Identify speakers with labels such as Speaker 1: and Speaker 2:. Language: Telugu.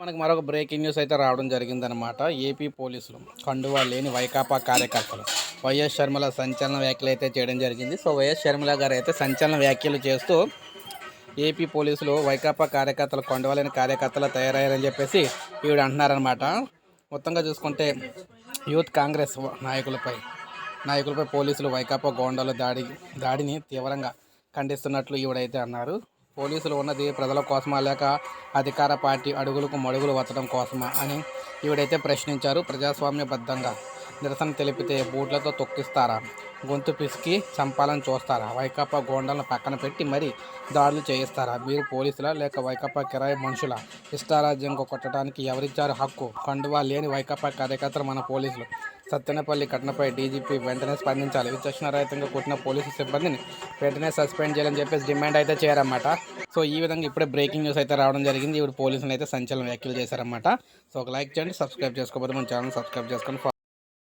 Speaker 1: మనకు మరొక బ్రేకింగ్ న్యూస్ అయితే రావడం జరిగిందనమాట ఏపీ పోలీసులు కండువా లేని వైకాపా కార్యకర్తలు వైఎస్ షర్మిల సంచలన వ్యాఖ్యలు అయితే చేయడం జరిగింది. సో వైఎస్ షర్మిల గారు అయితే సంచలన వ్యాఖ్యలు చేస్తూ ఏపీ పోలీసులు వైకాపా కార్యకర్తలు కండువా లేని కార్యకర్తలు తయారయ్యారని చెప్పేసి ఈవిడ అంటున్నారనమాట మొత్తంగా చూసుకుంటే యూత్ కాంగ్రెస్ నాయకులపై నాయకులపై పోలీసులు వైకాపా గోండాలు దాడి దాడిని తీవ్రంగా ఖండిస్తున్నట్లు ఈవిడైతే అన్నారు. పోలీసులు ఉన్నది ప్రజల కోసమా లేక అధికార పార్టీ అడుగులకు మడుగులు వత్తడం కోసమా అని ఈవిడైతే ప్రశ్నించారు ప్రజాస్వామ్యబద్ధంగా. నిరసన తెలిపితే బూట్లతో తొక్కిస్తారా? గొంతు పిసికి చంపాలని చూస్తారా? వైకాపా గోండాలను పక్కన పెట్టి మరి దాడులు చేయిస్తారా? మీరు పోలీసులా లేక వైకాపా కిరాయి మనుషుల? ఇష్టారాజ్యంగా కొట్టడానికి ఎవరిచ్చారు హక్కు? కండువా లేని వైకాపా కార్యకర్తలు మన పోలీసులు. సత్తెనపల్లి ఘటనపై డీజీపీ వెంటనే స్పందించాలి. విచక్షణ రహితంగా కొట్టిన పోలీసు సిబ్బందిని వెంటనే సస్పెండ్ చేయాలని చెప్పేసి డిమాండ్ అయితే చేయరన్నమాట. సో ఈ విధంగా ఇప్పుడే బ్రేకింగ్ న్యూస్ అయితే రావడం జరిగింది. ఇప్పుడు పోలీసులు అయితే సంచలన వ్యాఖ్యలు చేశారన్నమాట. సో ఒక లైక్ చేయండి సబ్స్క్రైబ్ చేసుకోకపోతే మన ఛానల్ సబ్స్క్రైబ్ చేసుకొని